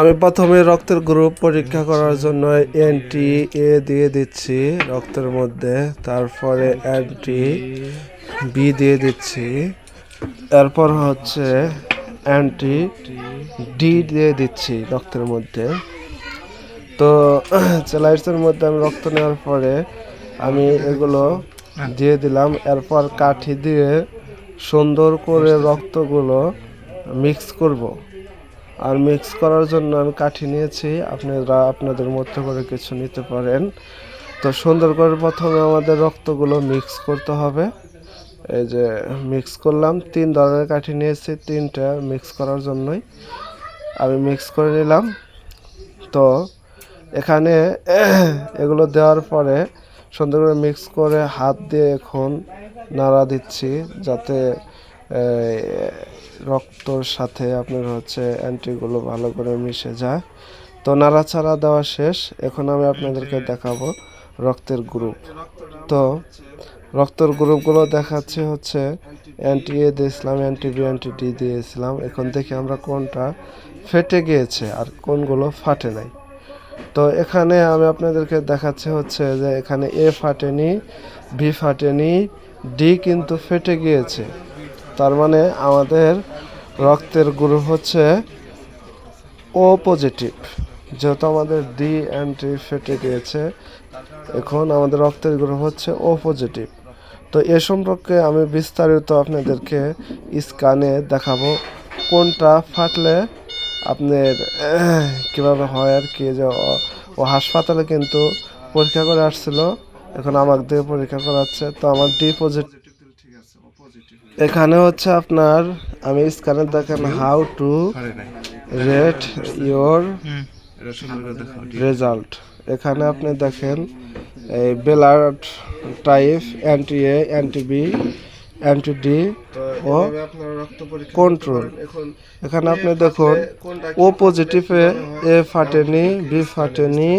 আমি প্রথমে রক্তের গ্রুপ পরীক্ষা করার জন্য অ্যান্টি এ দিয়ে দিচ্ছি, রক্তের মধ্যে। তারপরে অ্যান্টি বি দিয়ে দিচ্ছি। এরপর হচ্ছে অ্যান্টি ডি দিয়ে দিচ্ছি রক্তের মধ্যে। তো চেলাইটসের মধ্যে আমি রক্ত নেওয়ার পরে আমি এগুলো দিয়ে দিলাম। এরপর কাঠি দিয়ে সুন্দর করে রক্তগুলো মিক্স করব। আর মিক্স করার জন্য আমি কাঠি নিয়েছি। আপনারা আপনাদের মধ্যে করে কিছু নিতে পারেন। তো সুন্দর করে প্রথমে আমাদের রক্তগুলো মিক্স করতে হবে। এই যে মিক্স করলাম, তিন ধরনের কাঠি নিয়েছি, তিনটা মিক্স করার জন্যই। আমি মিক্স করে নিলাম। তো এখানে এগুলো দেওয়ার পরে সুন্দর করে মিক্স করে হাত দিয়ে এখন নাড়া দিচ্ছি, যাতে রক্তর সাথে আপনার হচ্ছে অ্যান্টিগুলো ভালো করে মিশে যায়। তো নাড়াচাড়া দেওয়া শেষ। এখন আমি আপনাদেরকে দেখাবো রক্তের গ্রুপ তো রক্তর গ্রুপগুলো দেখাচ্ছে হচ্ছে অ্যান্টি এ দিয়েছিলাম অ্যান্টি বি অ্যান্টি ডি দিয়েছিলাম। এখন দেখি আমরা কোনটা ফেটে গিয়েছে আর কোনগুলো ফাটে নাই। তো এখানে আমি আপনাদেরকে দেখাচ্ছে হচ্ছে যে এখানে এ ফাটেনি বি ফাটেনি ডি কিন্তু ফেটে গিয়েছে। তার মানে আমাদের রক্তের গ্রুপ হচ্ছে ও পজিটিভ যেহেতু আমাদের ডি অ্যান্টি ফেটে গিয়েছে, এখন আমাদের রক্তের গ্রুপ হচ্ছে ও পজিটিভ তো এ সম্পর্কে আমি বিস্তারিত আপনাদেরকে স্ক্যানে দেখাবো, কোনটা ফাটলে আপনার কীভাবে হয় আর কি, যে ও- হাসপাতালে কিন্তু পরীক্ষা করে আসছিল, এখন আমাকে দিয়ে পরীক্ষা করাচ্ছে। তো আমার ডি পজিটিভ এখানে হচ্ছে আপনার আমি স্ক্যানে দেখেন how to rate your result এখানে আপনি দেখেন এই বেলার্ট type anti A anti B anti D O control এখানে আপনি দেখুন ও পজিটিভে এ ফাটেনি বি ফাটেনি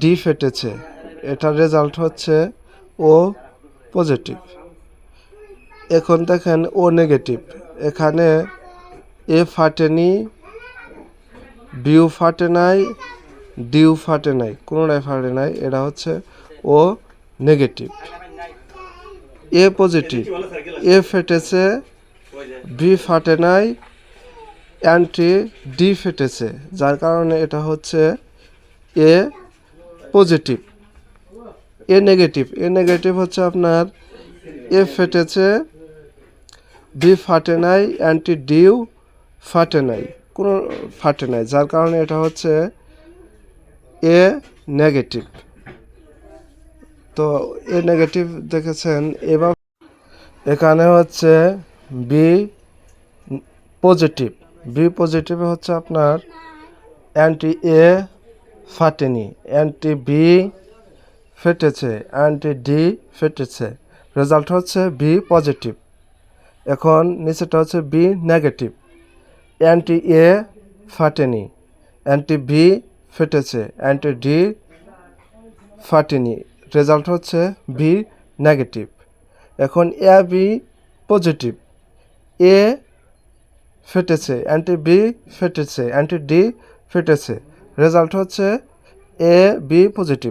ডি ফেটেছে এটার রেজাল্ট হচ্ছে ও পজিটিভ এখন দেখেন ও নেগেটিভ এখানে এ ফাটেনি বিউ ফাটে নাই, ডিউ ফাটে নাই, কোনোটাই ফাটে নাই, এটা হচ্ছে O negative A positive A ফেটেছে, B ফাটে নাই, অ্যান্টি ডি ফেটেছে, যার কারণে এটা হচ্ছে A positive A negative A negative হচ্ছে আপনার এ ফেটেছে, বি ফাটে নাই, অ্যান্টি ডিউ ফাটে নাই, কোনো ফাটে নাই, যার কারণে এটা হচ্ছে এ নেগেটিভ। তো এ নেগেটিভ দেখেছেন, এবার এখানে হচ্ছে বি পজিটিভ, বি পজিটিভে হচ্ছে আপনার অ্যান্টি এ ফাটেনি, অ্যান্টি বি ফেটেছে, অ্যান্টি ডি ফেটেছে। রেজাল্ট হচ্ছে বি পজিটিভ এখন নিচেটা হচ্ছে বি নেগেটিভ অ্যান্টি এ ফাটেনি। অ্যান্টি বি ফেটেছে। অ্যান্টি ডি ফাটেনি। রেজাল্ট হচ্ছে বি নেগেটিভ এখন এ বি পজিটিভ এ ফেটেছে। অ্যান্টি বি ফেটেছে। অ্যান্টি ডি ফেটেছে। রেজাল্ট হচ্ছে এ বি পজিটিভ